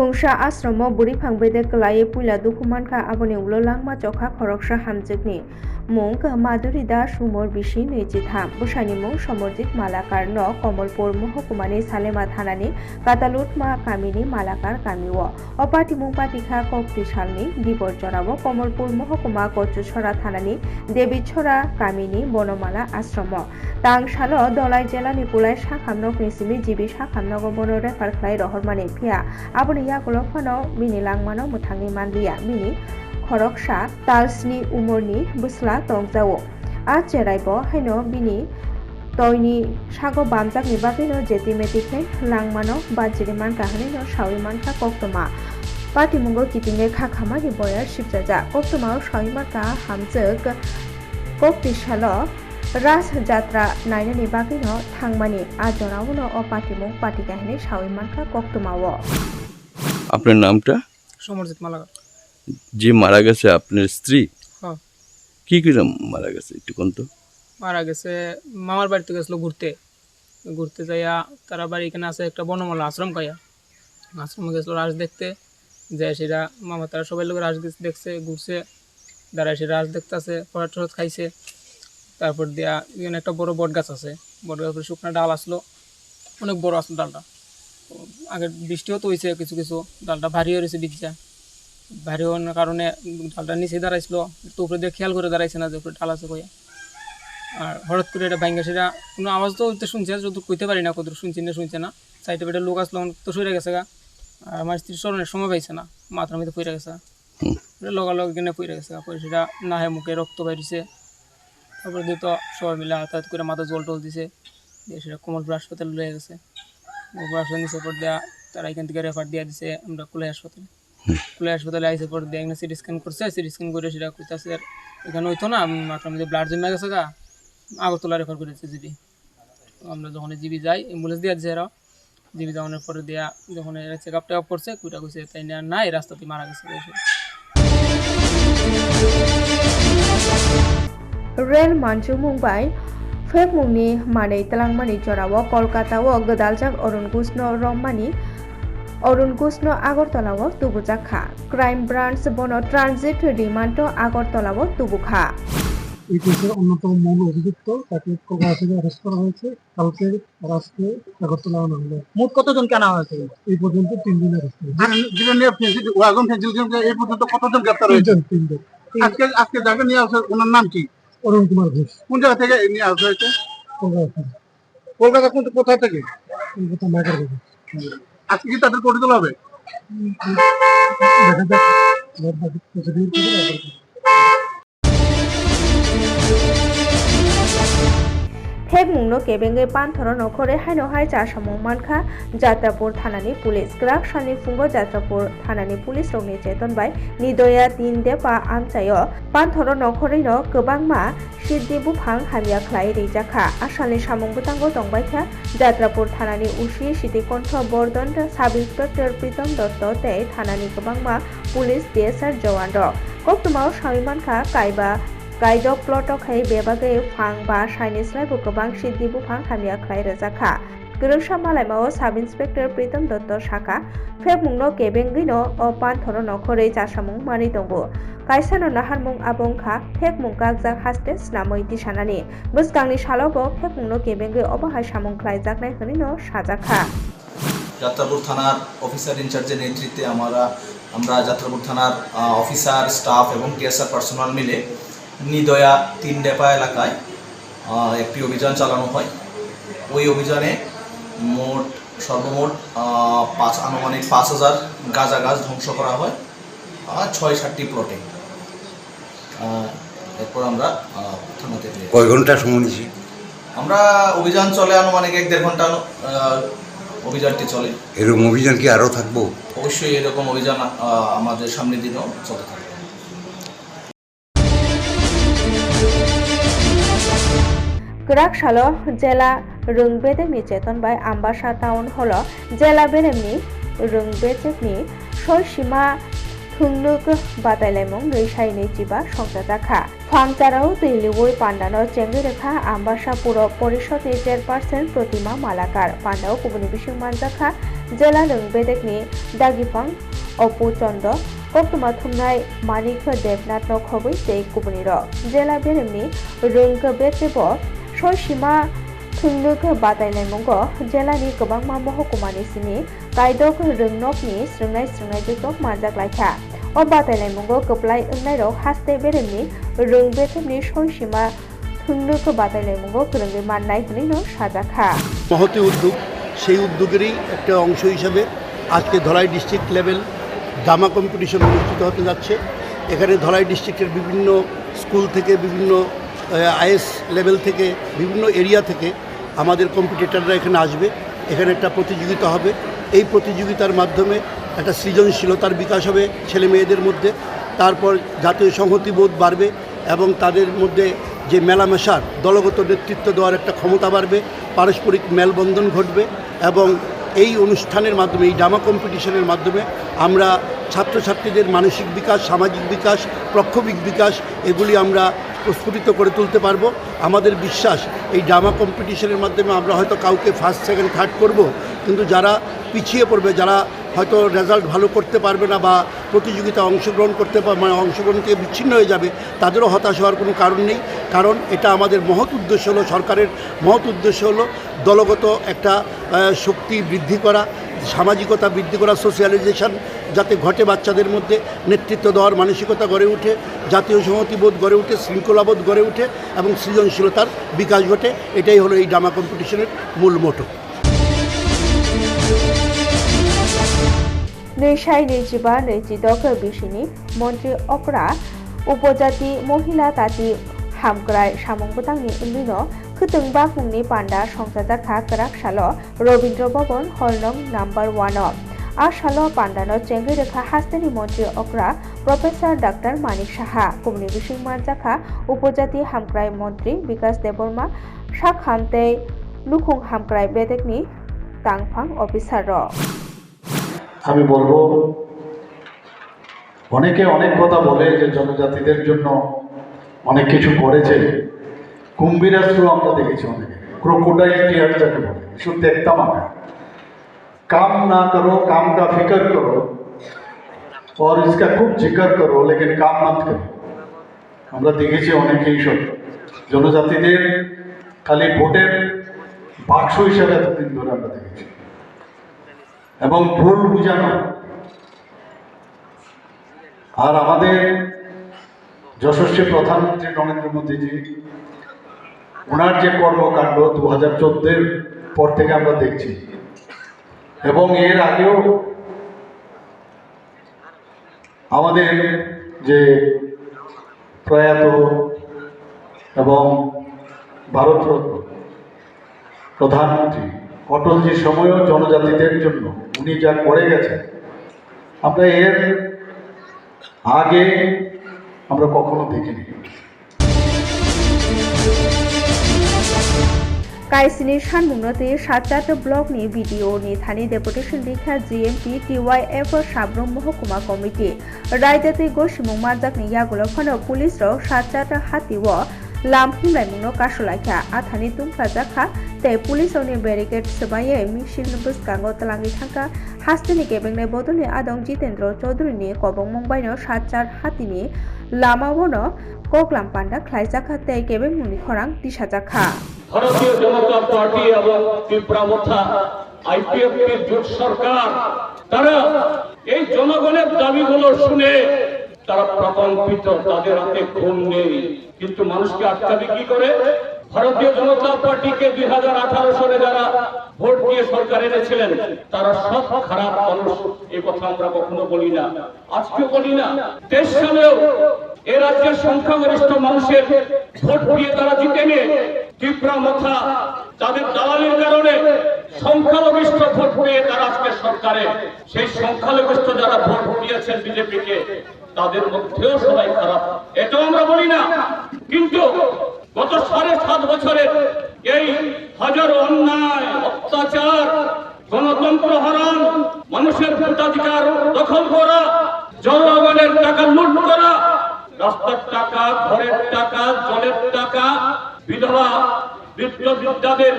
Khungsa asramo buri phangbede klai puila dukumanka aboni ulo langma chokha khoroksa hamjekni mung maduri das umor bishi nejitham busani mung Samarjit, Malakar ন, কমলপুর মহকুমানি সালেমা থানানি কাতালুটমা কামিনি, মালাকার কামিও অপাটি মুং পাটিখা কক্তি সালনি দিবর জরাবো কমলপুর মহকুমা, কচুছড়া থানানি দেবীছড়া, কামিনি, বনমালা আশ্রম। তাং সাল দলাই জেলানি পুলাই সাখামনক নিসিমি জিবি সাখামনগ বন রেফার খ্লাই রহরমানি ফিয়া। aboni yakulo phano bini langmano muthangni manliya bini khoroksa talsni umorni busla tongjao a cheraibo haino bini toini sago bamjakni bagino jetimetikne langmano bajiri manka hanino sawi manka koktoma patimungo kitinge khakhamani boyar shibjaja koktoma sawi manka hamjak kokti salo রাজযাত্রা নাইনানি বাগিনো থাংমানি আজরাউনো ও পাটিমুং পাটি কাহিনী সাউই মানকা কক্তমাও আপনার নামটা সমরজিৎ মালাকা যে মারা গেছে আপনার স্ত্রী হ্যাঁ। কি কিরম মারা গেছে একটু কোন তো? মারা গেছে মামার বাড়িতে গেছিল ঘুরতে। ঘুরতে যাইয়া তারা বাড়ি এখানে আছে একটা বনমালা আশ্রম কাইয়া। আশ্রমে গেছিল রাস দেখতে যে সেটা মামা তারা সবাই লোক রাস দেখছে ঘুরছে। দাঁড়ায় সে রাস দেখতে আছে পরাট টরাট খাইছে। তারপর দিয়া এখানে একটা বড় বট গাছ আছে। বট গাছের শুকনো ডাল আসলো। অনেক বড় আসলো ডালটা। তো আগে বৃষ্টিও তো হয়েছে কিছু কিছু। ডালটা ভারী হয়ে রয়েছে বিজ্জা ভারী হওয়ার কারণে ডালটা নিচে দাঁড়াইছিল তো উপরে দিয়ে খেয়াল করে দাঁড়াইছে না যে উপরে ডাল আছে কইয়া। আর হঠাৎ করে এটা ভাঙ্গা সেটা কোনো আওয়াজ তো হইতে শুনছে যত কইতে পারি না কত শুনছি না শুনছে না। সাইডে বেটা লোক আসলো তো সরে গেছে গা। আর আমার স্ত্রীর স্মরণের সময় পাইছে না মাথার মধ্যে পড়ে গেছে লগালগ কিনে পড়ে গেছে গা পরে সেটা না হয় মুখে রক্ত বাইরেছে। তারপরে দিয়ে তো সবাই মিলে হাতাহাত করে মাথা জল টল দিছে দিয়ে সেটা কমলপুর হাসপাতালে লয়ে গেছে। কমলপুর হাসপাতাল নিচে পর দেওয়া তারা এখান থেকে রেফার দিয়ে দিছে আমরা কুলাই হাসপাতালে। খুলে হাসপাতালে আইসে পর দেখনা সিটি স্ক্যান করছে সিটি স্ক্যান করে সেটা করতেছে আর এখানে হইতো না মাথার মধ্যে ব্লাড জমে গেছে গা, আগরতলা রেফার করেছে জিবি। আমরা যখন জিবি যাই অ্যাম্বুলেন্স দিয়ে দিয়েছে এরা। জীবিত অনেক পরে দেয়া যখন চেক আপ টেক করছে কুইটা কইছে, তাই না, নাই, রাস্তাতে মারা গেছে রেল মানচু মুম্বাই ফেক মুংনি মানে তেলাংমানি চড়াও কলকাতাও গদালজাক অরুণ কৃষ্ণ রম্মানি অৰুণ কৃষ্ণ আগৰতলাও টুবুজাখা ক্রাইম ব্রাঞ্চ বন ট্রানজিট রিমান্ড আগৰতলাও টুবুখা এই কেসের অন্যতম মূল অভিযুক্ত তাকে কলকাতা করা হয়েছে কালকে আগরতলা আনা হলো মোট হয়েছে এই পর্যন্ত তিনজন অ্যারেস্ট ওয়াগন এই পর্যন্ত কতজন গ্রেপ্তার হয়েছে দিন আজকে আজকে যাকে নিয়ে ওনার নাম কি? অরুণ কুমার ঘোষ। কোন জায়গা থেকে নিয়ে আসা হয়েছে কলকাতা কলকাতা কোথা থেকে? কলকাতা আজকে কি তাদের করে তোলা হবে? দেখা যাক থেক মুংন কেবেঙ্গে 해북로 개뱅의 반터로 너커레 한여하의 자샤몽만카 যাত্রাপুর থানানি পুলিশ। গ্রাক সানি ফুঙ্গ যাত্রাপুর থানানি পুলিশ রঙে চেতন বাই নিদয়া দিন দে পা আমচায় নখরে ন গোবাং মা সিদ্ধি বুফাং হামিয়া খ্লাই রেজাখা আসানি সামং বুতাঙ্গ দংবাইখা যাত্রাপুর থানানি উসি সিদ্ধিকণ্ঠ বর্ধন সাব ইন্সপেক্টর প্রীতম দত্ত তে থানানি গোবাং মা পুলিশ ডিএসআর জওয়ান র। কক্তমাও স্বামীমান খা কাইবা कायबा गाइदक प्लटखाय बेबागै फां बा साइनिस्लाइबो गोबां सिद्धि बुफां हामिया ख्लाय रोजाखा गोरोंसा मालायमाव साब इन्सपेक्टर प्रीतम दत्त साखा फेक मुंनो केबेंगैनो अ पानथर नखरै जासामुं मानि दंबो कायसानो नाहारमुं आबंखा फेक मुं गागजाक हास्ते स्नामै दिसानानि बोसगांनि सालावबो फेक मुंनो केबेंगै अबाहाय सामुं ख्लाय जागनाय हनिनो साजाखा যাত্রাপুর থানার অফিসার ইনচার্জের নেতৃত্বে আমরা আমরা যাত্রাপুর থানার আহ, অফিসার স্টাফ এবং টিএসআর পার্সোনাল মিলে নিদয়া তিন ডেপা এলাকায় একটি অভিযান চালানো হয়। ওই অভিযানে মোট সর্বমোট পাঁচ আনুমানিক পাঁচ হাজার গাঁজা গাছ ধ্বংস করা হয় আর ছয় সাতটি প্লটে এরপর আমরা থানাতে কয় ঘণ্টা সময় নিয়েছি? আমরা অভিযান চলে আনুমানিক এক দেড় ঘণ্টা অভিযানটি চলে। এরকম অভিযান কি আরও থাকব? অবশ্যই এরকম অভিযান আমাদের সামনের দিনেও চলতে থাকবে। টুরাকশালো জেলা রুংবেদে চেতন বাই আম্বাসা টাউন হল জেলা বেলেমনি রুংবেদেবনি সৈসীমা থুংলুক বাতাইলাইমুং নৈশাইনি চিবা সংজাতাখা ফাংচারাও তৈলিবই পান্ডানো চেঙ্গিরেখা আম্বাসা পুর পরিষদের চেয়ারপারসন প্রতিমা মালাকার। পান্ডাও কুবনি বিশিং মানজাখা জেলা রুংবেদেকনি দাগিফাং অপু চন্দ্র কপ্তমা থুমনাই মানিক দেবনাথ নখবই সেই কুবনির। জেলা বেরেমনি রুংবেদেব সীমা thungnuk batai মঙ্গ jela ni kwbangma mahokuma ni sini kaidok rungnok ni sringnai sringnai ও majak মঙ্গ o batai mongo বেরেমনি ungnai rok সীমা beremni rungbe thumni shoishima thungnuk মহতি উদ্যোগ সেই উদ্যোগেরই একটা অংশ হিসাবে আজকে ধলাই ডিস্ট্রিক্ট লেভেল দামা কম্পিটিশন অনুষ্ঠিত হতে যাচ্ছে এখানে ধলাই ডিস্ট্রিক্টের বিভিন্ন স্কুল থেকে বিভিন্ন আইএস লেভেল থেকে, বিভিন্ন এরিয়া থেকে আমাদের কম্পিটিটাররা এখানে আসবে। এখানে একটা প্রতিযোগিতা হবে। এই প্রতিযোগিতার মাধ্যমে একটা সৃজনশীলতার বিকাশ হবে ছেলে মেয়েদের মধ্যে। তারপর জাতীয় সংহতিবোধ বাড়বে এবং তাদের মধ্যে যে মেলামেশার, দলগত নেতৃত্ব দেওয়ার একটা ক্ষমতা বাড়বে, পারস্পরিক মেলবন্ধন ঘটবে এবং এই অনুষ্ঠানের মাধ্যমে, এই ড্রামা কম্পিটিশনের মাধ্যমে আমরা ছাত্রছাত্রীদের মানসিক বিকাশ, সামাজিক বিকাশ, প্রক্ষোভিক বিকাশ, এগুলি আমরা প্রস্ফুটিত করে তুলতে পারব। আমাদের বিশ্বাস, এই ড্রামা কম্পিটিশনের মাধ্যমে আমরা হয়তো কাউকে ফার্স্ট সেকেন্ড থার্ড করব। কিন্তু যারা পিছিয়ে পড়বে, যারা হয়তো রেজাল্ট ভালো করতে পারবে না বা প্রতিযোগিতা অংশগ্রহণ করতে পার মানে অংশগ্রহণ থেকে বিচ্ছিন্ন হয়ে যাবে, তাদেরও হতাশ হওয়ার কোনো কারণ নেই। কারণ এটা আমাদের মহৎ উদ্দেশ্য হলো, সরকারের মহৎ উদ্দেশ্য হলো দলগত একটা শক্তি বৃদ্ধি করা। সামাজিকতা বৃদ্ধি করা সোশিয়ালাইজেশন যাতে ঘটে বাচ্চাদের মধ্যে, নেতৃত্ব দেওয়ার মানসিকতা গড়ে উঠে, জাতীয় সংহতিবোধ গড়ে উঠে শৃঙ্খলাবোধ গড়ে উঠে এবং সৃজনশীলতার বিকাশ ঘটে, এটাই হলো এই ডামা কম্পিটিশনের মূল মোটো নেশায় নির্জীবা নির্জিতক বিষিনী মন্ত্রী অকরা উপজাতি মহিলা তাঁতি হামকরায় সামঙ্গতাংনি উন্নয়ন খুতুংবা ফুংনি পান্ডা সংসাদা খা খাক রাকশাল রবীন্দ্র ভবন হলনং নাম্বার ওয়ান আর আশাল পান্ডানো চেঙ্গি রেখা হাস্তানি মন্ত্রী অকরা প্রফেসর ডাক্তার মানিক সাহা কুমনি বিশিং মানজাখা উপজাতি হামক্রাই মন্ত্রী বিকাশ দেববর্মা হামতে লুখুং হামক্রাই বেদেকনি তাংফাং অফিসার আমি বলব, অনেকে অনেক কথা বলে যে জনজাতিদের জন্য অনেক কিছু করেছে। কুম্ভীরাস্ত্র আমরা দেখেছি অনেকে ক্রোকোডাইল টিয়ার যাকে বলে শুধু দেখতাম আমরা काम ना करो काम का फिक्र करो और इसका खूब जिक्र करो लेकिन काम मत करो আমরা দেখেছি অনেকেই সব জনজাতিদের খালি ভোটের বাক্স হিসাবে এতদিন ধরে আমরা দেখেছি এবং ভুল বুঝানো আর আমাদের যশস্বী প্রধানমন্ত্রী নরেন্দ্র মোদীজি ওনার যে কর্মকাণ্ড দু হাজার চোদ্দের পর থেকে আমরা দেখছি। এবং এর আগেও আমাদের যে প্রয়াত এবং ভারতরত্ন প্রধানমন্ত্রী অটলজির সময়ও জনজাতিদের জন্য উনি যা করে গেছেন, আমরা এর আগে আমরা কখনো দেখিনি। কাইসিনি કાયસીની શાનમુનતે સાચાટ নিয়ে બીડીઓની થાની ડેપ્યુટેશન દીખા જીએમપી ટીવાયએફ সাবরম মহকুমা কমিটি। রায়দাতে গোশিমুমা জাকনি ইয়াগুলো ফনো পুলিশ র সাচাট হাতি ও লামহিমলাই মুনো কাশলাখা আথানি তুমকা জাখা তে পুলিশ ওনি ব্যারিকেড সেবাইয়ে মিশিন বুসকাঙ্গ তলাঙ্গি থাকা হাস্তিনি কেবেংনে বদলে আদং জিতেন্দ্র চৌধুরী নিয়ে কবং মুম্বাই সাতচার হাতি নিয়ে লামাবন কোকলাম পান্ডা খ্লাইজাখা তে কেবেং মুনি খরাং দিশাজাখা ভারতীয় জনতা পার্টি এবং ত্রিপুরামথা আইপিএফটির জোট সরকার, তারা এই জনগণের দাবিগুলো শুনে তারা প্রকম্পিত তাদের হাতে ঘুম নেই। কিন্তু মানুষকে আটকাবে কি করে? ভারতীয় জনতা পার্টিকে দুই হাজার আঠারো সালে যারা ভোট দিয়ে সরকার এনেছিলেন, তারা সব খারাপ মানুষ। এ কথা আমরা কখনো বলি না। আজকেও বলি না। তেইশ সালেও এ রাজ্যের সংখ্যাগরিষ্ঠ মানুষের ভোট দিয়ে তারা জিতেনে ত্রিপুরা মথা তাদের দালালির কারণে সংখ্যালঘিষ্ঠ ভোট পেয়ে তারা আজকে সরকারে। সেই সংখ্যালঘিষ্ঠ যারা ভোট দিয়েছেন বিজেপিকে, তাদের মধ্যেও সবাই খারাপ। এটাও আমরা বলি না। কিন্তু গত সাড়ে সাত বছরের এই হাজারো অন্যায়, অত্যাচার, গণতন্ত্র হারান, মানুষের ভোটাধিকার দখল করা, জনগণের টাকা লুট করা, রাস্তার টাকা, ঘরের টাকা, জলের টাকা, বিধবা বৃদ্ধ বৃদ্ধাদের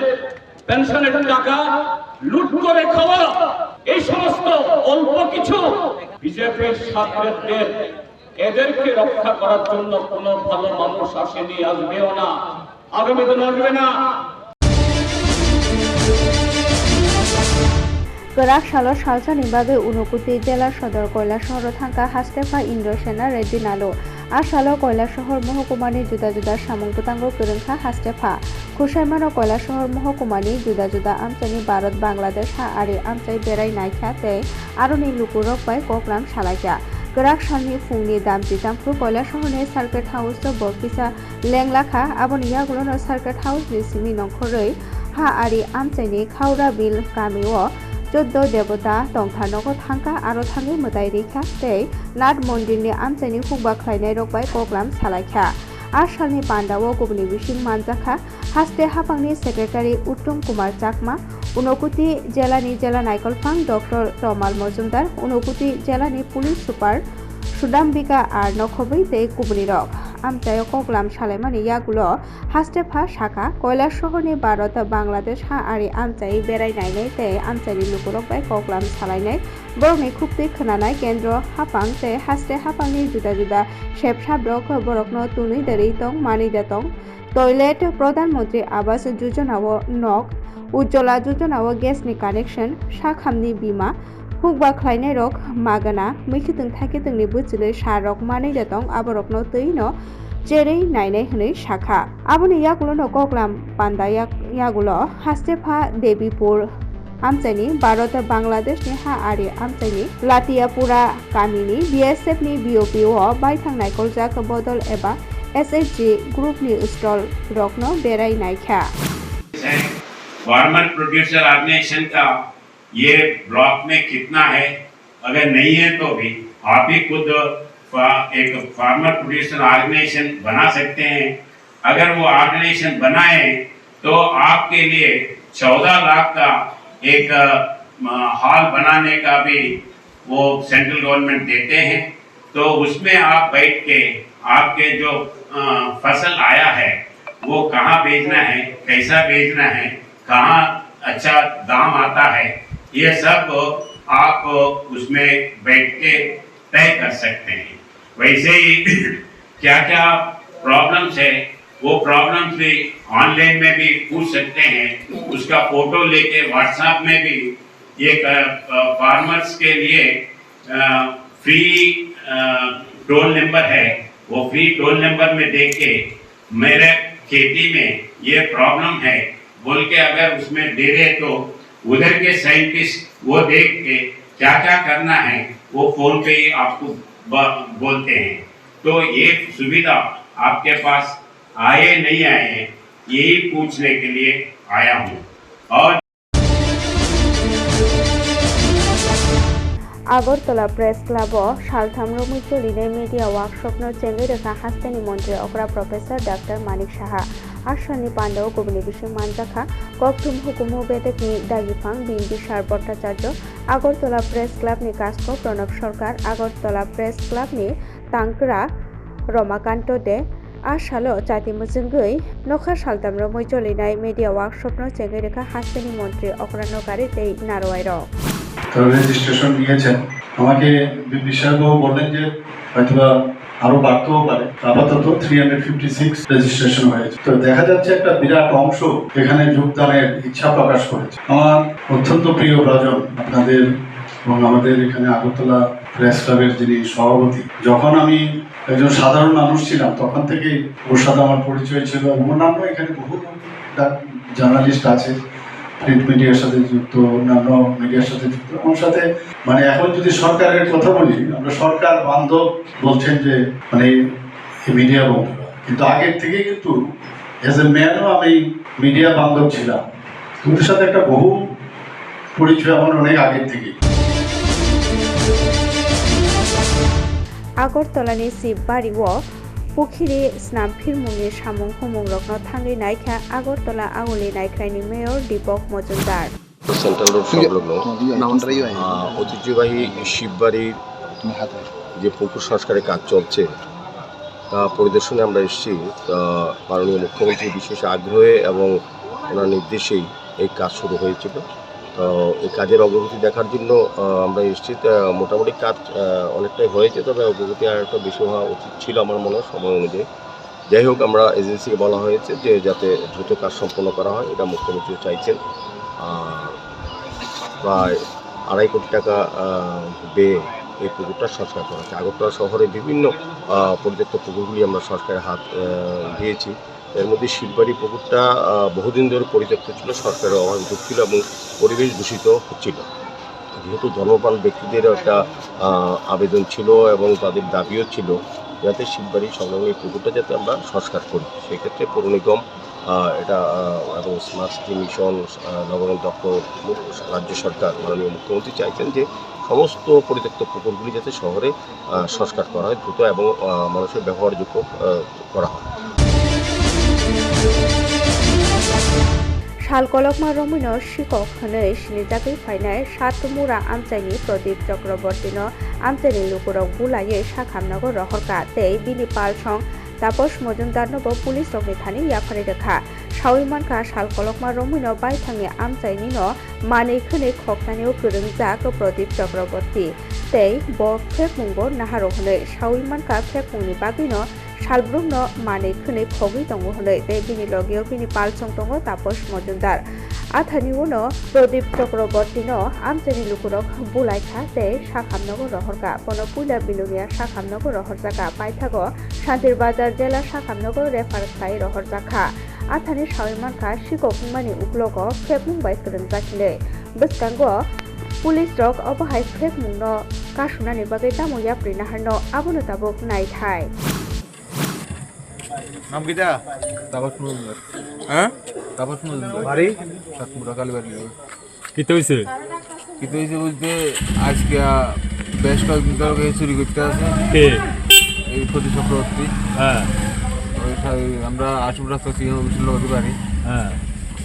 পেনশনের টাকা লুট করে খাওয়া, এই সমস্ত অল্প কিছু বিজেপির ছাত্রদের এদেরকে রক্ষা করার জন্য কোনো ভালো মানুষ আসেনি, আসবেও না। আগামী দিন আসবে না। গরাক সালৰ সালচানিবাবে উনকুটি জেলার সদর কৈলাসহর থাকা হাস্তেফা ইন্দ্রসেনা রেড্ডি নালো আর সালো কৈলাসহর মহকুমানি জুদা জুদা সামং বুতাঙ্গ গোरोंखा হাস্তেফা। খুসাইমানো কৈলাসহর মহকুমানি জুদা জুদা আমচানি ভারত বাংলাদেশ হা আরি আমচাই বেড়াই নাইখা তে আরনি লুকুরক বাই ককলাম সালাইয়া গরাক সালনি ফুংনি দামজি জামফু কৈলাসহরনি সার্কেট হাউস বরকিসা লেংলাখা আবনি ইয়াগুলোনো circuit house simi nongkhoroi ha ari amchaini khaura bil kamio চোদ্দ দেবতা টংথানগো থাঙ্কা আরও থাঙ্গি মোতাই রেখা। তৈ নাট মন্দিরনি আমচাইনি হুকবা খ্লাইনাই রকবাই কগলাম সালাইখা আর সালনি পান্ডাও গুবনি বিশিং মানজাখা। হাস্তে হাফাংনি সেক্রেটারি উত্তম কুমার চাকমা উনকুতি জেলানি জেলা নাইকল ফাং, ডক্টর তমাল মজুমদার, উনকুতি জেলানি পুলিশ সুপার সুদাম্বিকা আর নখবৈতে কুবনিরক আমচায় কগলাম সালেমানি ইয়াগুলো হাস্টেফা শাখা কয়লা শহরনি ভারত, বাংলাদেশ, হা আরি আমচাই বেড়াই নাই নাই তে আমচাইনি লুকুরক বাই কগলাম কোকলাম সালাইনাই বরংনি খুবতে খোনানাই কেন্দ্র হাপাং তে হাস্তে হাপাংনি জুদা জুদা সেব সাব্রক বরকন তুনি দেরি তং মানি দেতং টয়লেট প্রধানমন্ত্রী আবাস যোজনা ও নক, উজ্জ্বলা যোজনা ও গ্যাস নি কানেকশন કાનેક્શન বিমা হুক বা খাইনে রক মাগানা মিখি তং থাকে তংনি বুঝলে সারক মানে রেতং আবরকন তৈন জেরে নাইনে হনে শাখা। আবনি ইয়াগুলো নকলাম পান্দা ইয়াগুলো হাস্তেফা দেবীপুর, আমচাইনি ভারত বাংলাদেশনি হা আরে আমচাইনি, লাতিয়াপুরা, কামিনি, বিএসএফ নি বিওপি ও বাই বাইথাং নাইকলজাক বদল এবা एसएचजि ग्रुपनि स्टल रकनो बेराय नायखा फार्मर प्रोड्यूसर ऑर्गेनाइजेशन का ये ब्लॉक में कितना है अगर नहीं है तो भी आप ही खुद एक फार्मर प्रोड्यूसर ऑर्गेनाइजेशन बना सकते हैं अगर वो ऑर्गेनाइजेशन बनाए तो आपके लिए चौदह लाख का एक हॉल बनाने का भी वो सेंट्रल गवर्नमेंट देते हैं तो उसमें आप बैठ के आपके जो फ़सल आया है, वो कहाँ बेचना है, कैसा बेचना है, कहाँ अच्छा दाम आता है, ये सब आप उसमें बैठ के तय कर सकते हैं। वैसे ही क्या क्या प्रॉब्लम्स है, वो प्रॉब्लम्स भी ऑनलाइन में भी पूछ सकते हैं। उसका फ़ोटो लेके व्हाट्सएप में भी ये फार्मर्स के लिए फ्री टोल नंबर है। वो फ्री टोल नंबर में देख के मेरे खेती में ये प्रॉब्लम है। बोल के अगर उसमें दे दे तो उधर के साइंटिस्ट वो देख के क्या क्या करना है, वो फ़ोन पे ही आपको बोलते हैं। तो ये सुविधा आपके पास आए नहीं आए यही पूछने के लिए आया हूँ। और আগরতলা প্রেস ক্লাব সালথাম রমিত্র লিনে মিডিয়া ওয়ার্কশপন চেঙ্গি রেখা হাস্তানি মন্ত্রী অকরা প্রফেসর ডাক্তার মানিক সাহা আশানি পাণ্ডা ও কবিনি বিশ্ব মানজাখা ককথুম হুকুম বেদেক নি দাগিফাং বিএনপি সার ভট্টাচার্য আগরতলা প্রেস ক্লাব নি কাস্ক, প্রণব সরকার, আগরতলা প্রেস ক্লাব নি তাংকরা রমাকান্ত দে আর সালো চাতি মুজিমগুই নখা সালতাম সালতামর মৈচলিনাই মিডিয়া ওয়ার্কশপন চেঙ্গি রেখা হাস্তানি মন্ত্রী অকরান্নকারী দেই নারোয়াই নারোয়াইর রেজিস্ট্রেশন নিয়েছেন আমাকে সাহেববাবু বললেন যে, হয়তোবা আরও বাড়তেও পারে। আপাতত three hundred fifty six registration হয়েছে। তো দেখা যাচ্ছে একটা বিরাট অংশ এখানে যোগদানের ইচ্ছা প্রকাশ করেছে। আমার অত্যন্ত প্রিয় রাজন আপনাদের এবং আমাদের এখানে আগরতলা প্রেস ক্লাবের যিনি সভাপতি, যখন আমি একজন সাধারণ মানুষ ছিলাম, তখন থেকে ওর সাথে আমার পরিচয় ছিল অন্যান্য এখানে বহু জার্নালিস্ট আছে। প্রিন্ট মিডিয়ার সাথে যুক্ত, অন্যান্য মিডিয়ার সাথে যুক্ত। আমার সাথে মানে এখন যদি সরকারের কথা বলি, আমরা সরকার বান্ধব বলছেন যে মানে মিডিয়া বন্ধ কিন্তু আগের থেকে কিন্তু এজ এ ম্যানও আমি মিডিয়া বান্ধব ছিলাম। তোমাদের সাথে একটা বহু পরিচয় আমার অনেক আগের থেকে। আগরতলা নিয়ে শিববাড়ি ও पुखिरि स्नामफिरमुंनि सामुं हुमुं रत्न थांगै नायखा Agartala आगुलि नायख्रायनि mayor Dipak Majumdar central road সংলগ্ন আহ, ঐতিহ্যবাহী শিববাড়ির যে পুকুর সংস্কারের কাজ চলছে তা পরিদর্শনে আমরা এসেছি তা মাননীয় মুখ্যমন্ত্রী বিশেষ আগ্রহে এবং ওনার নির্দেশেই এই কাজ শুরু হয়েছিল তো এই কাজের অগ্রগতি দেখার জন্য আমরা এসেছি মোটামুটি কাজ অনেকটাই হয়েছে তবে অগ্রগতি আর একটু বেশি হওয়া উচিত ছিল আমার মনে হয় সময় অনুযায়ী। যাই হোক আমরা এজেন্সিকে বলা হয়েছে যে যাতে দ্রুত কাজ সম্পন্ন করা হয় এটা মুখ্যমন্ত্রী চাইছেন। প্রায় আড়াই কোটি টাকা ব্যয়ে এই পুকুরটা সংস্কার করা হচ্ছে আগরতলা শহরে বিভিন্ন আহ, পরিত্যক্ত পুকুরগুলি আমরা সরকারের হাত দিয়েছি। এর মধ্যে শিলবাড়ি পুকুরটা বহুদিন ধরে পরিত্যক্ত ছিল, সরকারের অভাব ছিল এবং পরিবেশ দূষিত হচ্ছিল। যেহেতু ধর্মপাল ব্যক্তিদের একটা আবেদন ছিল এবং তাদের দাবিও ছিল যাতে শিববাড়ি সংলগ্ন এই পুকুরটা যাতে আমরা সংস্কার করি। সেক্ষেত্রে পৌর নিগম এটা এবং স্মার্ট সিটি মিশন নগরায়ণ দপ্তর, রাজ্য সরকার, মাননীয় মুখ্যমন্ত্রী চাইছেন যে সমস্ত পরিত্যক্ত পুকুরগুলি যাতে শহরে সংস্কার করা হয়, দ্রুত এবং মানুষের ব্যবহারযোগ্য করা হয়। শালকলকমা রমিন শিকখনে সিনিজাগৈ ফাইনাই সাতমুরা আমচাইনি প্রদীপ চক্রবর্তীন আমচাইনি লুকুরক বুলায়ে সাখামনগর রহরকা তে বিনি পাল সং তাপস মজুমদার নব পুলিশ রকনি থানি ইয়াফারি রেখা সাউইমানকা শালকলকমা রমিন বাই থাঙে আমচাইনি ন মানে খনে গরম গরুমজাক প্রদীপ চক্রবর্তী। তেই ব ফেক মঙ্গ মুঙ্গ নাহারহনে সাউইমানকা ফেক মুংনি বাকি 살브룩너 만에 큰의 거기 동호원의 대빈이 러기어 비니 দো তাপস মজুমদার। আথানিওন প্রদীপ চক্রবর্তী আমচানি লুকুরক বুলাই খাতে শাখামনগর রহরকা বনপুলা বিলুনিয়া শাখামনগর রহরজাকা, পাইথাগ শান্তির বাজার জেলা শাখামনগর রেফারসাই রহরজাখা। আথানি সাইমান খা শিকমানি উকলগ ফেকমুং বাইসকরণ জাকিলে বসকাঙ্গ, পুলিশ রক অবহাই ফেকমুং কাশুনানি বাগে তামুয়া প্রিনাহান্ন আবনতাবক নাইথায় নাম কিটা? তাপস মজুমদার। হ্যাঁ? তাপস মজুমদার। বাড়ি? সাতমুরা কালীবাড়ি। কি হয়েছে কিন্তু হয়েছে বলতে আজকে বেশ কয়েকদিন ধরে চুরি করতে আছে কে? এই প্রতি চক্রবর্তী। হ্যাঁ। আমরা আশুর রাস্তা সিংহ বাড়ি। হ্যাঁ।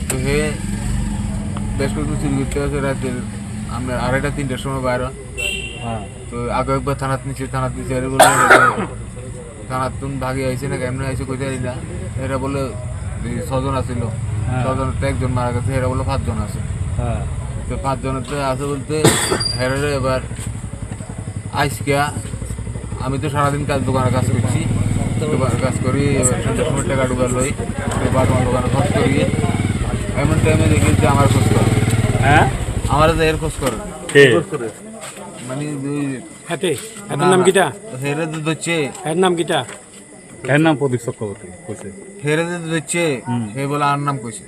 তো হে বেশ কয়েকদিন চুরি করতে আছে রাতের আমরা আড়াইটা তিনটার সময় বাইরে হ্যাঁ। তো আগে একবার থানাত নিচে থানাত নিচে আরে বলে থানাত তুমি ভাগে আইছে না কেমন আইছে কইতে পারি না। এরা বলে ছজন আছিল। হ্যাঁ। ছজন একজন মারা গেছে এরা বলে পাঁচজন আছে। হ্যাঁ। তো পাঁচজনের তো আছে বলতে হেরারে এবার আইসকিয়া আমি তো সারাদিন কাজ দোকানে কাজ করছি। দোকানে কাজ করি এবার সন্ধ্যার সময় টাকা ডুবার লই এবার আমার দোকানে খোঁজ করি। এমন টাইমে দেখি যে আমার খোঁজ করে। হ্যাঁ? আমার যে এর খোঁজ করে। হাতে হাতের নাম কিটা হেরে তো ধরছে এর নাম কিটা এর নাম প্রদীপ চক্রবর্তী কইছে হেরে তো ধরছে হে বলে আর নাম কইছে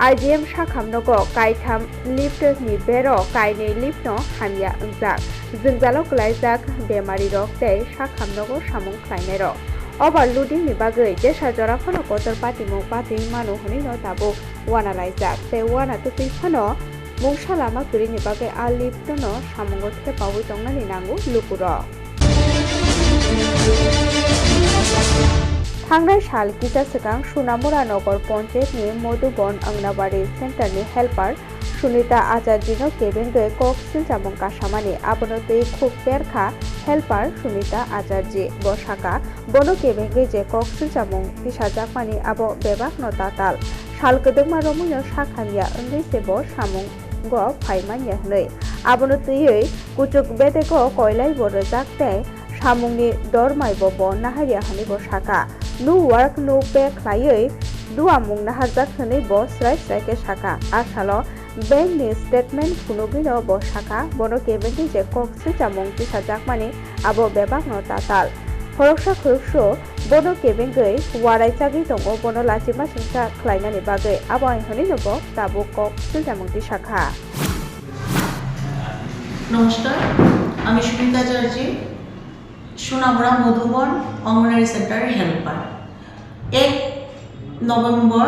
आइजिएम साखामनगो काइथाम लिफ्टनि बेर काइनै लिफ्टनो हामिया ओंजाक जोंजालाव गलायजाक बेमारि रक तै साखामनगो सामुं ख्लायनाय रक अबार लुदिंनि बागै जेसा जरा फनो कतर पातिमु पाति मानु हनै न दाबो वाना लायजाक तै वाना तो फनो 몽샬라마 그린 유각의 알립드너 সামগ্রে 태바우 정난이 난고 লুকুর। থাংরাই শাল কিসা সেকাং সুনামুরা নগর পঞ্চায়েত নিয়ে মধুবন অঙ্গনাবাড়ি সেন্টার নিয়ে হেল্পার সুনিতা আচার্যিন কেবিন দয়ে কক্সিল চামং কাসামানি আবনত খুব পের খা হেল্পার সুনিতা আচার্যি বসাকা বন কেবেঙ্গে যে কক্সিল চামং পিসা জাপানি আব বেবাক নতা তাল শাখা রমুয় শাখানিয়া অন্দেসেব সামং গ ফাইমান ইয়াহনৈ abono tuyoi kuchuk beteko koilai borojak te samungi dormai bo bon nahar yahani bo shaka nu work nu pe khlaioi dua mung nahar jak thani bo srai srai ke shaka ashalo bank ni statement kunogino bo shaka bono kebenti je koksi chamung ti sajak mani abo bebak no tatal খরকসা খরকসো বনো cabin গৈ ৱাৰাই চাগি দঙ বনো লাচিমা চিন্তা খাইনানি বাগৈ আবাই হনি নব তাবো cock শিলচামুক্তি শাখা নমস্কার, আমি সুমিতা চার্জি সোনামুড়া মধুবন অঙ্গনারি সেন্টারের হেল্পার। এক নভেম্বর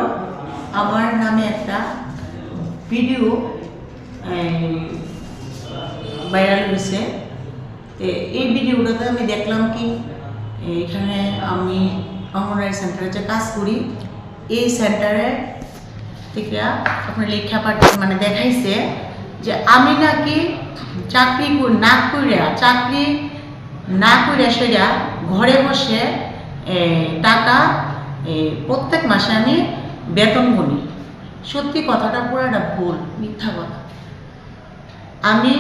আমার নামে একটা ভিডিও ভাইরাল হয়েছে। এই ভিডিওটাতে আমি দেখলাম কি এখানে আমি অঙ্গনারী সেন্টারে যে কাজ করি, এই সেন্টারে থেকে আপনার লেখা পাঠ মানে দেখাইছে যে আমি নাকি চাকরি না কইরা, চাকরি না কইরা সেটা ঘরে বসে টাকা প্রত্যেক মাসে আমি বেতন গুনি। সত্যি কথাটা পুরাটা ভুল, মিথ্যা কথা। আমি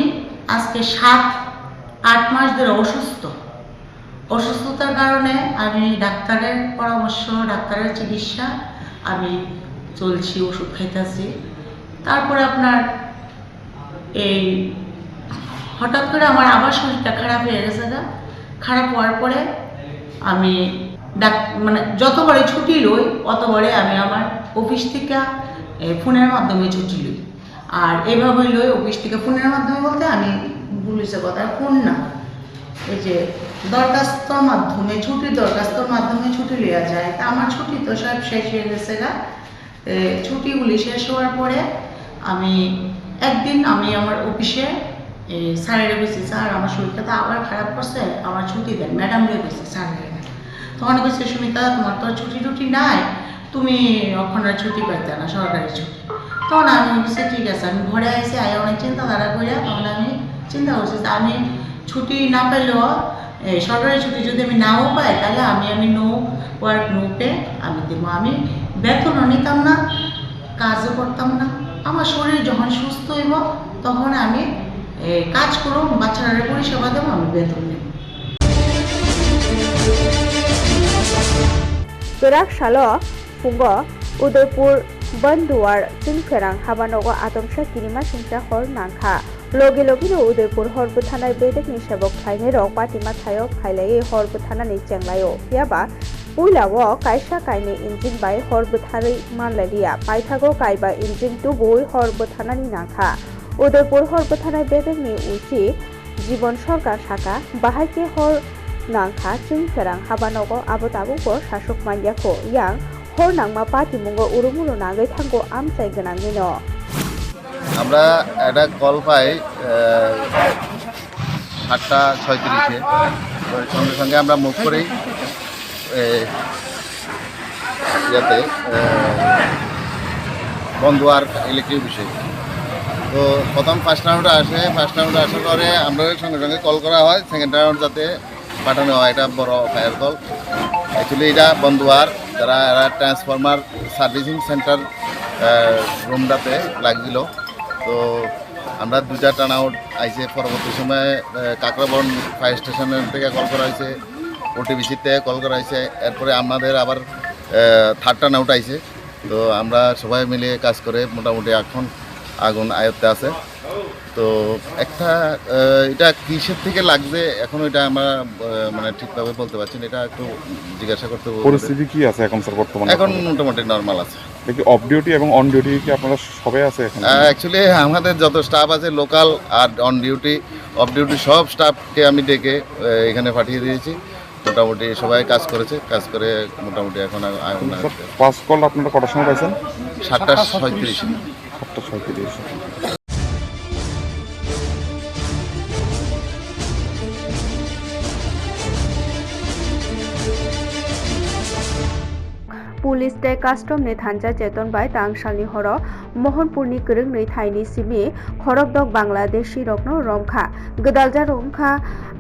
আজকে সাত, আট মাস ধরে অসুস্থ। অসুস্থতার কারণে আমি ডাক্তারের পরামর্শ, ডাক্তারের চিকিৎসা আমি চলছি, ওষুধ খাইতেছি। তারপরে আপনার এই হঠাৎ করে আমার আবার শরীরটা খারাপ হয়ে গেছে গা। খারাপ হওয়ার পরে আমি ডাক মানে যতবারে ছুটি লই অতবারে আমি আমার অফিস থেকে ফোনের মাধ্যমে ছুটি লই। আর এভাবে লই অফিস থেকে ফোনের মাধ্যমে বলতে আমি পুলিশের কথা, ফোন না। এই যে দরখাস্তর মাধ্যমে, ছুটির দরখাস্তর মাধ্যমে ছুটি নেওয়া যায়। তা আমার ছুটি তো সব শেষ হয়ে গেছে গা। ছুটিগুলি শেষ হওয়ার পরে আমি, একদিন আমি আমার অফিসে স্যারের বলছি স্যার আমার শরীরটা তো আবার খারাপ করছে, আমার ছুটি দেন, ম্যাডাম রে বলছি স্যারের তখন বলছে, সুমিতা, তোমার তো ছুটি টুটি নাই, তুমি এখন আর ছুটি পাইতে না, সরকারি ছুটি। তখন আমি বলছি, ঠিক আছে, আমি ঘরে আইসি আয় অনেক চিন্তাধারা করিয়া তখন আমি চিন্তা করছি আমি ছুটি না পাইলেও এই সরকারি ছুটি যদি আমি নাও পাই, তাহলে আমি আমি নো ওয়ার্ক নো পে আমি দেবো। আমি বেতনও নিতাম না, কাজও করতাম না। আমার শরীর যখন সুস্থ হইব, তখন আমি কাজ করব বাচ্চারা পরিষেবা দেবো, আমি বেতন নেব। Gerak Shalo Fungo Udaipur Banduar Chingferang Habanogo Atomsha Kinima Singcha Hor Nangkha লগে লগে উদয়পুর হরব থানায় বেদেক নিষেবক খাইনে রক পাতিমা থায় খাইলাই হরব থানানি চেংলায়ও ইয়াবা উইলাও কাইসা কাইনে ইঞ্জিন বাই হরব থানাই মানলারিয়া পাইথাগো কাইবা ইঞ্জিন টুবুই হরব থানানি নাখা। উদয়পুর হরব থানায় বেদেকনি উচি জীবন সরকার শাখা বাহাইকে হর nangkha chingferang habanogo abotabugo shasok manjako yang hor nangma pati mungo urumulo nagai thango amchai ganangino আমরা একটা কল পাই সাতটা ছয়ত্রিশে। সঙ্গে সঙ্গে আমরা মুখ করি এ, ইয়াতে বন্ধুয়ার ইলেকট্রিক বিষয়। তো প্রথম ফার্স্ট রাউন্ডে আসে ফার্স্ট রাউন্ডে আসার পরে আমরা সঙ্গে সঙ্গে কল করা হয় সেকেন্ড রাউন্ড যাতে পাঠানো হয় এটা বড় ফায়ার কল অ্যাকচুয়ালি এটা বন্ধুয়ার যারা এরা ট্রান্সফরমার সার্ভিসিং সেন্টার রুমটাতে লাগছিল তো আমরা দুটা টার্ন আউট আইসে পরবর্তী সময়ে কাকরাবন ফায়ার স্টেশনের থেকে কল করা হয়েছে ওটিবিসির থেকে কল করা হয়েছে এরপরে আমাদের আবার থার্ড টার্ন আউট আইসে তো আমরা সবাই মিলে কাজ করে মোটামুটি এখন আগুন আয়ত্তে আছে। তো একটা এটা কিসের থেকে লাগছে? এখন এটা আমরা মানে ঠিকভাবে বলতে পারছি না। এটা একটু জিজ্ঞাসা করতে। পরিস্থিতি কি আছে এখন স্যার বর্তমানে? এখন মোটামুটি নর্মাল আছে। দেখি অফ ডিউটি এবং অন ডিউটি কি আপনারা সবাই আছে এখন? অ্যাকচুয়ালি আমাদের যত স্টাফ আছে লোকাল আর অন ডিউটি অফ ডিউটি সব স্টাফকে আমি ডেকে এখানে পাঠিয়ে দিয়েছি। মোটামুটি সবাই কাজ করেছে কাজ করে মোটামুটি এখন ফার্স্ট কল আপনারা কটার সময় পাইছেন? সাতটা ছয়ত্রিশ। সাতটা ছয়ত্রিশ पुलिस ते कास्टम ने थानजा चेतन बाय तांगसालनि हर मोहनपुरनि गोरों नै थाइनि सिमि खरबदक बांलादेशी रत्न रमखा गोदालजा रमखा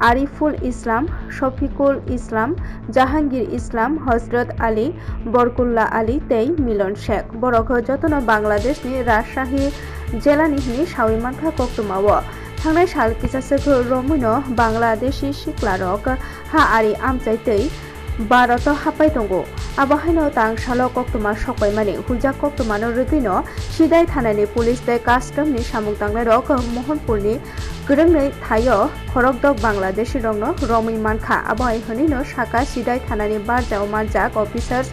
आरिफुल इस्लाम शफिकुल इस्लाम জাহাঙ্গীর ইসলাম হজরত আলী বরকুল্লা আলী তেই মিলন শেখ বরক যতন বাংলাদেশনি রাজশাহী জেলানিহিনি সাউইমানখা কক্টমাও थांनाय साल किसासेखौ रमैनो बांलादेशी सिख्लारक हा आरि ಬಾರತ ಹಾಪಾಯ್ ತಂಗು মানে হুজা ಕೊಕ್ತುಮಾ ಸೊಕೈ ಮನೆ ಹುಜಾ ಕೊಕ್ತುಮಾನ দে কাস্টম ಥಾನಾನಿ ಪುಲಿಸ್ ದೈ রক ಸಾಮುಕ್ ತಾಂಗ್ಲೈ ರಕ ಮೋಹನ್ಪುರ್ನಿ গ্রংনৈ থায় খরকদক বাংলাদেশি রং রমি মানখা। আবহাই হনিন সাকা সিদাই থানানি বারজাও মানজাক officers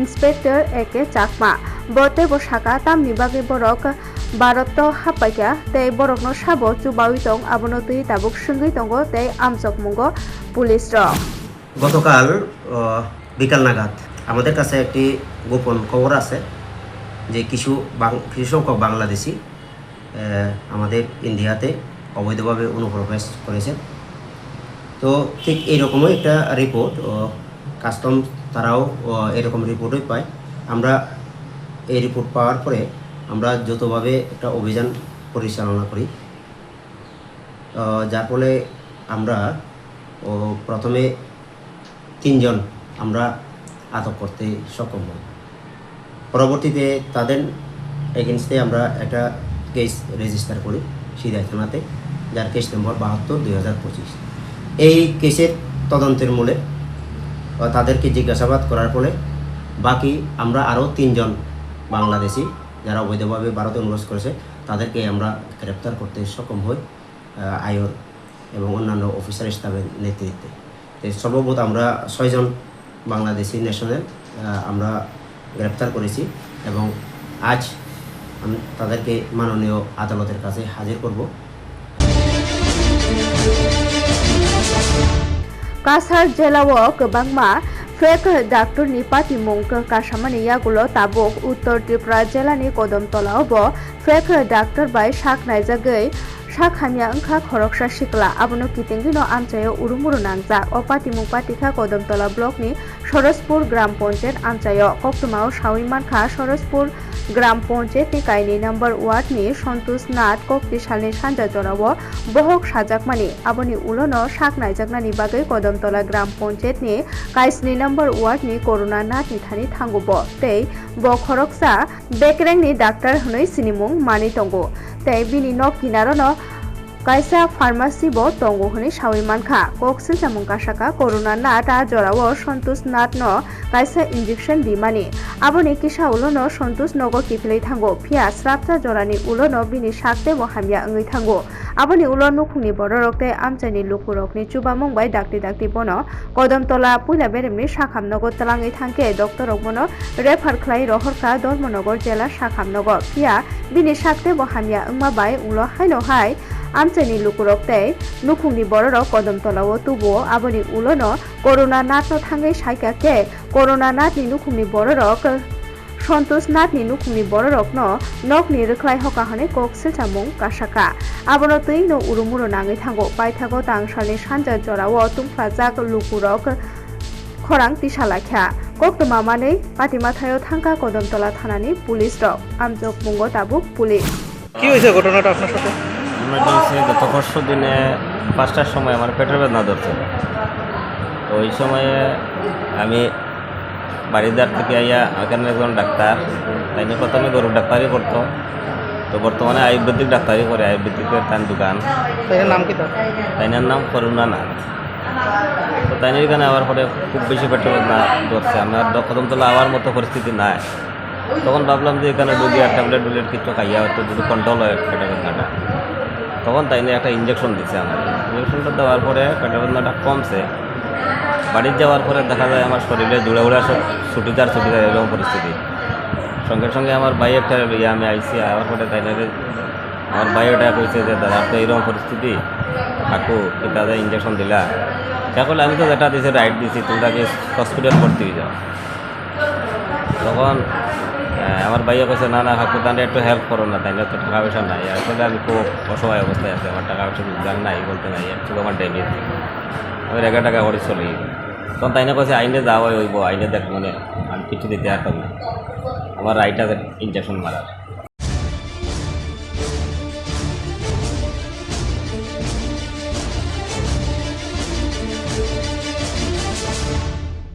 inspector A K Chakma. বতে ব সাকা তাম নিবাগে বরক বারত হাপাইকা তাই বরকন সাব চুবাউই তং আবনতি তাবুক সঙ্গী তঙ্গ তে আমচক মঙ্গ পুলিশ র গতকাল বিকাল নাগাদ। আমাদের কাছে একটি গোপন খবর আছে যে কিছু কিছু সংখ্যক বাংলাদেশি আমাদের ইন্ডিয়াতে অবৈধভাবে অনুপ্রবেশ করেছে। তো ঠিক এইরকমই একটা রিপোর্ট কাস্টম তারাও এরকম রিপোর্টই পায়। আমরা এই রিপোর্ট পাওয়ার পরে আমরা যৌথভাবে একটা অভিযান পরিচালনা করি। যার ফলে আমরা প্রথমে তিনজন আমরা আটক করতে সক্ষম হই। পরবর্তীতে তাদের এগেনস্টে আমরা একটা কেস রেজিস্টার করি সিদাই থানাতে, যার কেস নম্বর বাহাত্তর দুই হাজার পঁচিশ। এই কেসের তদন্তের মূলে তাদেরকে জিজ্ঞাসাবাদ করার ফলে বাকি আমরা আরও তিনজন বাংলাদেশি যারা অবৈধভাবে ভারতে অনুবাস করেছে, তাদেরকে আমরা গ্রেপ্তার করতে সক্ষম হই আয়র এবং অন্যান্য অফিসার স্টাফের নেতৃত্বে। সর্ববোধ আমরা ছয়জন বাংলাদেশি ন্যাশনাল আমরা গ্রেপ্তার করেছি এবং আজ আমি তাদেরকে মাননীয় আদালতের কাছে হাজির করব। কাসার জেলাওক বাংমা, ফেক ডাক্তর নিপাতি মুঙ্ক কাসামানি ইয়াগুলো তাবুক, উত্তর ত্রিপুরা জেলানি কদমতলা অব ফেক ডাক্তর বাই শাক নাইজাগৈ 샤 খামিয়া 응카 খরকসা শিকলা আবনো কিতেঙ্গিনো আমচায় উরুমুরু নাংজা অপাতি মুপাতিখা কদমতলা ব্লকনি সরসপুর গ্রাম পঞ্চায়েত আমচায় কক্তমাও সাউইমান খা সরসপুর গ্রাম পঞ্চায়েতনি কাইনি নাম্বার ওয়ার্ডনি সন্তোষ নাথ কক্তি সালনি সানজা জনাব বহক সাজাকমানি আবনি উলনো শাক নাইজাকনানি বাগে কদমতলা গ্রাম পঞ্চায়েতনি কাইসনি নাম্বার ওয়ার্ডনি করুণা নাথ নিথানি থাঙ্গুব তেই ব খরকসা বেকরেংনি ডাক্তার হনৈ সিনিমুং মানি તે બિલીનો કિનારોનો bo tongo hini sawi mankha koksil chamung kasaka corona nat a jorao santosh nat no kaisa injection bimani aboni kisa ulono santosh nogo kifilei thango phia srapta jorani ulono bini sakte bo hamya ngui thango aboni ulo nukhungni bororokte amchani lukurokni chubamung bai dakti dakti bono kodamtola puila beremni sakhamnogo talangai thangke doctor bono refer khlai rohorka Dharmanagar জেলা শাখামনগর ফিয়া বিনি সাকতে বহামিয়া ওংমা বাই উলো হাইনো হাই আমচাইনি লুকুরকতে নুখুংনি বড়রক কদমতলাও তুবুও আবনি উলনো করোনা নাটনো থাঙ্গাই সাইকাকে করোনা নাটনি নুখুংনি বড়রক, সন্তোষ নাথনি নুখুংনি বড়রকন নকনি রোখলাই হকাহানে কক সিলচামুং কাসাকা আবনো তুই নো উরুমুরো নাঙै থাঙ্গো পাইথাগো তাংসালনি সানজা জরাও তুমফ্লাজাক লুকুরক খরাং তিসালাখ্যা কক্তমা মানে পাটিমাথায় থাঙ্কা কদমতলা থানানি পুলিশ রক, আমজক মুঙ্গ তাবুক পুলিশ। কি হয়েছে ঘটনাটা আপনার সাথে? আমরা দিয়েছি গত পরশু দিনে পাঁচটার সময় আমার পেটের বেদনা ধরছে। তো ওই সময়ে আমি বাড়িদার থেকে আইয়া এখানে একজন ডাক্তার তাই প্রথমে গরুর ডাক্তারই করতো। তো বর্তমানে আয়ুর্বেদিক ডাক্তারই করে আয়ুর্বেদিকের তার দোকান। তাই নাম কি তাইনার নাম করুণা নাথ। তো তাইনের এখানে আবার পরে খুব বেশি পেটের বেদনা ধরছে। আমার তোলা আমার মতো পরিস্থিতি নাই। তখন ভাবলাম যে এখানে আর ট্যাবলেট টুবলেট কিছু খাইয়া হয়তো যদি কন্ট্রোল হয় পেটের বেদনাটা তখন তাই একটা ইঞ্জেকশন দিচ্ছে আমার ইঞ্জেকশনটা দেওয়ার পরে পেটের কমছে। বাড়ির যাওয়ার পরে দেখা যায় আমার শরীরে জুড়ে উড়ে সব ছুটিদার ছুটিদার এরকম পরিস্থিতি। সঙ্গে সঙ্গে আমার ভাই একটা ইয়ে আমি আইসি আবার পরে তাই আমার ভাই ওটা কইছে যে, দাদা তো এইরকম পরিস্থিতি। কাকু কি দাদা ইঞ্জেকশন দিলা। দেখলে আমি তো যেটা দিছি রাইট দিছি, তোমরা কি হসপিটাল ভর্তি হয়ে যাও? তখন আমার ভাইয়া কইছে, না না কাকু তাহলে একটু হেল্প করো না তাইলে তো টাকা পয়সা নাই আসলে আমি খুব অসহায় অবস্থায় আছে, আমার টাকা পয়সা রোজগার নাই, বলতে নাই, একটু আমার ড্যামেজ আমি রেখা টাকা করে চলি। তখন তাই না কইছে, আইনে যাওয়াই হইব আইনে দেখ মানে আমি কিছু দিতে পারতাম না। আমার রাইট আছে ইঞ্জেকশন মারার।